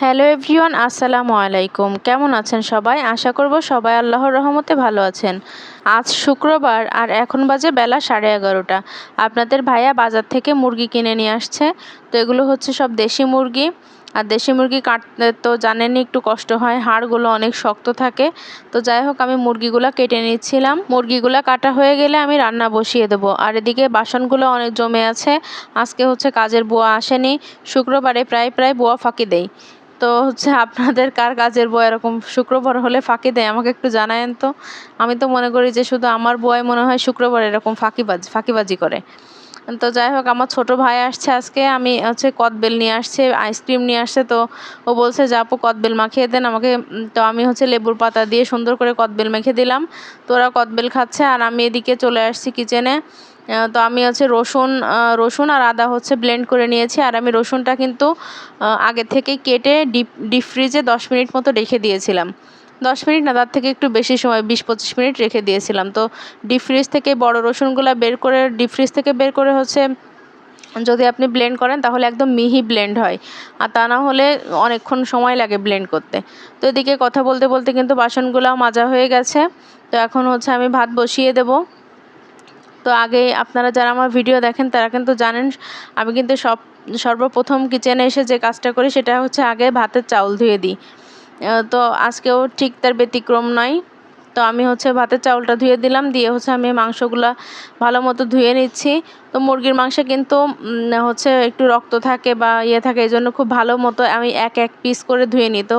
Hello everyone, আসসালামু আলাইকুম। কেমন আছেন সবাই? আশা করব সবাই আল্লাহর রহমতে ভালো আছেন। আজ শুক্রবার আর এখন বাজে বেলা সাড়ে এগারোটা। আপনাদের ভাইয়া বাজার থেকে মুরগি কিনে নিয়ে আসছে। তো এগুলো হচ্ছে সব দেশি মুরগি। আর দেশি মুরগি কাটতে তো জানেনই একটু কষ্ট হয়, হাড়গুলো অনেক শক্ত থাকে। তো যাই হোক, আমি মুরগিগুলো কেটে নিচ্ছিলাম। মুরগিগুলো কাটা হয়ে গেলে আমি রান্না বসিয়ে দেবো। আর এদিকে বাসনগুলো অনেক জমে আছে। আজকে হচ্ছে কাজের বুয়া আসেনি। শুক্রবারে প্রায় প্রায় বুয়া ফাঁকি দেয় তো হচ্ছে আপনাদের কার কাজের বই এরকম? শুক্রবার হলে ফাঁকি দেয়, আমাকে একটু জানায়েন তো। আমি তো মনে করি যে শুধু আমার বয় মনে হয় শুক্রবার এরকম ফাঁকিবাজ, ফাঁকিবাজি করে। তো যাই হোক, আমার ছোট ভাই আসছে আজকে, আমি হচ্ছে কদবেল নিয়ে আসছে আইসক্রিম নিয়ে আসছে, তো ও বলছে, যে আপু, কদবেল মাখিয়ে দেন আমাকে। তো আমি হচ্ছে লেবুর পাতা দিয়ে সুন্দর করে কদবেল মেখে দিলাম। তো ওরা কদবেল খাচ্ছে, আর আমি এদিকে চলে আসছি কিচেনে তো আমি হচ্ছে রসুন রসুন আর আদা হচ্ছে ব্লেন্ড করে নিয়েছি, আর আমি রসুনটা কিন্তু আগে থেকে কেটে ডিপ ডিপ ফ্রিজে দশ মিনিট মতো রেখে দিয়েছিলাম। দশ মিনিট না, তার থেকে একটু বেশি সময়, বিশ পঁচিশ মিনিট রেখে দিয়েছিলাম। তো ডিপ ফ্রিজ থেকে বড় রসুনগুলো বের করে ডিপ ফ্রিজ থেকে বের করে হচ্ছে যদি আপনি ব্লেন্ড করেন, তাহলে একদম মিহি ব্লেন্ড হয়। আর তা না হলে অনেকক্ষণ সময় লাগে ব্লেন্ড করতে। তো এদিকে কথা বলতে বলতে কিন্তু বাসনগুলো মাজা হয়ে গেছে। তো এখন হচ্ছে আমি ভাত বসিয়ে দেবো। তো আগে আপনারা যারা আমার ভিডিও দেখেন, তারা কিন্তু জানেন, আমি কিন্তু সব, সর্বপ্রথম কিচেনে এসে যে কাজটা করি, সেটা হচ্ছে আগে ভাতের চাউল ধুয়ে দিই। তো আজকেও ঠিক তার ব্যতিক্রম নয়। তো আমি হচ্ছে ভাতের চাউলটা ধুয়ে দিলাম, দিয়ে হচ্ছে আমি মাংসগুলো ভালো মতো ধুয়ে নিচ্ছি। তো মুরগির মাংসে কিন্তু হচ্ছে একটু রক্ত থাকে বা ইয়ে থাকে, এই জন্য খুব ভালো মতো আমি এক এক পিস করে ধুয়ে নিই। তো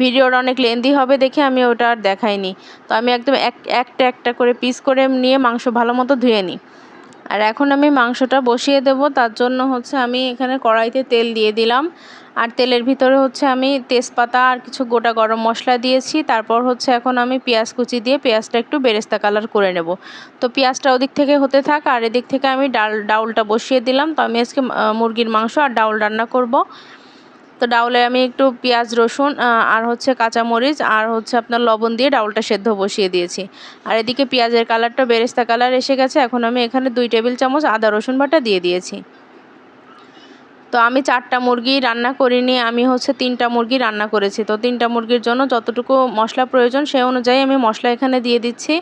ভিডিওটা অনেক লেন্দি হবে দেখে আমি ওটা আর দেখাইনি। তো আমি একদম এক, একটা একটা করে পিস করে নিয়ে মাংস ভালো মতো ধুয়ে নিই। আর এখন আমি মাংসটা বসিয়ে দেব, তার জন্য হচ্ছে আমি এখানে কড়াইতে তেল দিয়ে দিলাম। আর তেলের ভিতরে হচ্ছে আমি তেজপাতা আর কিছু গোটা গরম মশলা দিয়েছি। তারপর হচ্ছে এখন আমি পেঁয়াজ কুচি দিয়ে পেঁয়াজটা একটু বেরেস্তা কালার করে নেব। তো পেঁয়াজটা ওদিক থেকে হতে থাক, আর এদিক থেকে আমি ডাল ডাউলটা বসিয়ে দিলাম। তো আমি আজকে মুরগির মাংস আর ডাউল রান্না করব। তো ডাউলে আমি একটু পেঁয়াজ, রসুন আর হচ্ছে কাঁচামরিচ, আর হচ্ছে আপনার লবণ দিয়ে ডাউলটা সেদ্ধ বসিয়ে দিয়েছি। আর এদিকে পেঁয়াজের কালারটা বেরেস্তা কালার এসে গেছে, এখন আমি এখানে দুই টেবিল চামচ আদা, রসুন বাটা দিয়ে দিয়েছি। তো আমি চারটা মুরগি রান্না করিনি, আমি হচ্ছে তিনটা মুরগি রান্না করেছি। তো তিনটা মুরগির জন্য যতটুকু মশলা প্রয়োজন সেই অনুযায়ী আমি মশলা এখানে দিয়ে দিচ্ছি।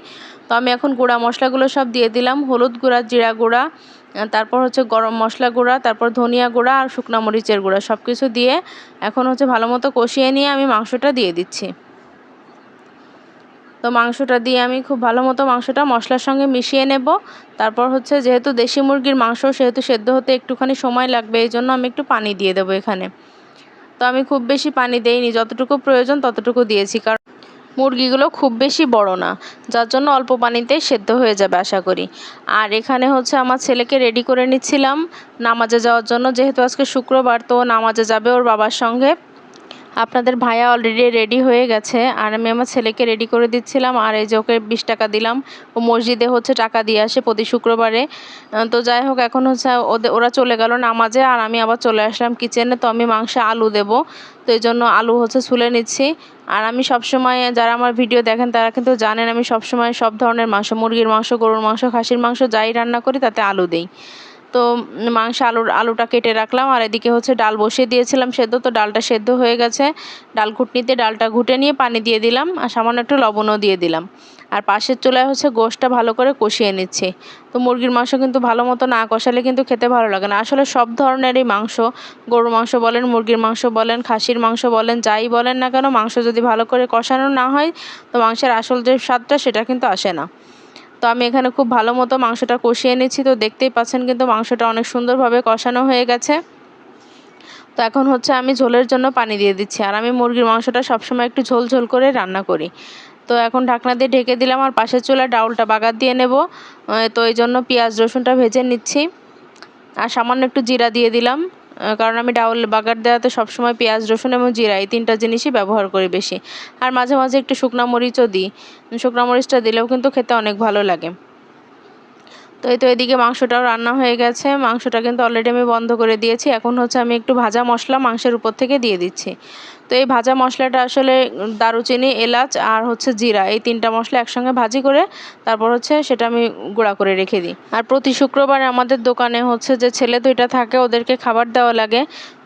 তো আমি এখন গুঁড়া মশলাগুলো সব দিয়ে দিলাম, হলুদ গুঁড়া, জিরা গুঁড়া তারপর হচ্ছে গরম মশলা গুঁড়া, তারপর ধনিয়া গুঁড়া আর শুকনা মরিচের গুঁড়া সব কিছু দিয়ে এখন হচ্ছে ভালো মতো কষিয়ে নিয়ে আমি মাংসটা দিয়ে দিচ্ছি। তো মাংসটা দিয়ে আমি খুব ভালো মতো মাংসটা মশলার সঙ্গে মিশিয়ে নেব। তারপর হচ্ছে যেহেতু দেশি মুরগির মাংস, সেহেতু সেদ্ধ হতে একটুখানি সময় লাগবে, এই জন্য আমি একটু পানি দিয়ে দেবো এখানে। তো আমি খুব বেশি পানি দেইনি, যতটুকু প্রয়োজন ততটুকু দিয়েছি, কারণ মুরগিগুলো খুব বেশি বড় না, যার জন্য অল্প পানিতেই সেদ্ধ হয়ে যাবে আশা করি। আর এখানে হচ্ছে আমার ছেলেকে রেডি করে নিচ্ছিলাম, নামাজে যাওয়ার জন্য, যেহেতু আজকে শুক্রবার, তো নামাজে যাবে ওর বাবার সঙ্গে। আপনাদের ভাইয়া অলরেডি রেডি হয়ে গেছে। আর আমি আমার ছেলেকে রেডি করে দিচ্ছিলাম। আর এই যে ওকে বিশ টাকা দিলাম। ও মসজিদে হচ্ছে টাকা দিয়ে আসে প্রতি শুক্রবারে। তো যাই হোক, এখন হচ্ছে ওদের ওরা চলে গেল নামাজে। আর আমি আবার চলে আসলাম কিচেনে তো আমি মাংসে আলু দেব। তো এই জন্য আলু হচ্ছে ছুলে নিচ্ছি। আর আমি সবসময় যারা আমার ভিডিও দেখেন, তারা কিন্তু জানেন আমি সবসময় সব ধরনের মাংস, মুরগির মাংস, গরুর মাংস, খাসির মাংস যাই রান্না করি, তাতে আলু দিই। তো মাংস আলুর, আলুটা কেটে রাখলাম, আর এদিকে হচ্ছে ডাল বসিয়ে দিয়েছিলাম সেদ্ধ, তো ডালটা সেদ্ধ হয়ে গেছে। ডাল ঘুটনিতে ডালটা ঘুটে নিয়ে পানি দিয়ে দিলাম, আর সামান্য একটু লবণও দিয়ে দিলাম। আর পাশের চুলায় হচ্ছে গোশটা ভালো করে কষিয়ে নিচ্ছে। তো মুরগির মাংস কিন্তু ভালো মতো না কষালে কিন্তু খেতে ভালো লাগে না। আসলে সব ধরনেরই মাংস, গরুর মাংস বলেন, মুরগির মাংস বলেন, খাসির মাংস বলেন, যাই বলেন না কেন, মাংস যদি ভালো করে কষানো না হয়, তো মাংসের আসল যে স্বাদটা সেটা কিন্তু আসে না। তো আমি এখানে খুব ভালো মতো মাংসটা কষিয়ে নিচ্ছি। তো দেখতেই পাচ্ছেন কিন্তু মাংসটা অনেক সুন্দরভাবে কষানো হয়ে গেছে। তো এখন হচ্ছে আমি ঝোলের জন্য পানি দিয়ে দিচ্ছি। আর আমি মুরগির মাংসটা সবসময় একটু ঝোল ঝোল করে রান্না করি। তো এখন ঢাকনা দিয়ে ঢেকে দিলাম আর পাশের চুলায় ডাউলটা বাগার দিয়ে নেব। তো এই জন্য পেঁয়াজ রসুনটা ভেজে নিচ্ছি। আর সামান্য একটু জিরা দিয়ে দিলাম। কারণ আমি ডাউল বাগার দেওয়াতে সবসময় পেঁয়াজ, রসুন এবং জিরা এই তিনটা জিনিসই ব্যবহার করি বেশি। আর মাঝে মাঝে একটু শুকনা মরিচও দিই। শুকনা মরিচটা দিলেও কিন্তু খেতে অনেক ভালো লাগে। তো এই তো এদিকে মাংসটাও রান্না হয়ে গেছে। মাংসটা কিন্তু অলরেডি আমি বন্ধ করে দিয়েছি। এখন হচ্ছে আমি একটু ভাজা মশলা মাংসের উপর থেকে দিয়ে দিচ্ছি। তো এই ভাজা মশলাটা আসলে দারুচিনি, এলাচ আর হচ্ছে জিরা এই তিনটা মশলা একসঙ্গে ভাজি করে তারপর হচ্ছে সেটা আমি গুঁড়া করে রেখে দিই। আর প্রতি শুক্রবার আমাদের দোকানে হচ্ছে যে ছেলে দুইটা থাকে, ওদেরকে খাবার দেওয়া লাগে।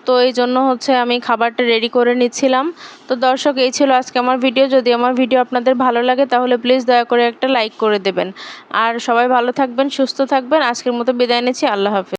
তো এই জন্য হচ্ছে আমি খাবারটা রেডি করে নিচ্ছিলাম। তো দর্শক, এই ছিল আজকে আমার ভিডিও যদি আমার ভিডিও আপনাদের ভালো লাগে, তাহলে প্লিজ দয়া করে একটা লাইক করে দেবেন। আর সবাই ভালো থাকবেন, সুস্থ থাকবেন। আজকের মতো বিদায় নিচ্ছি। আল্লাহ হাফিজ।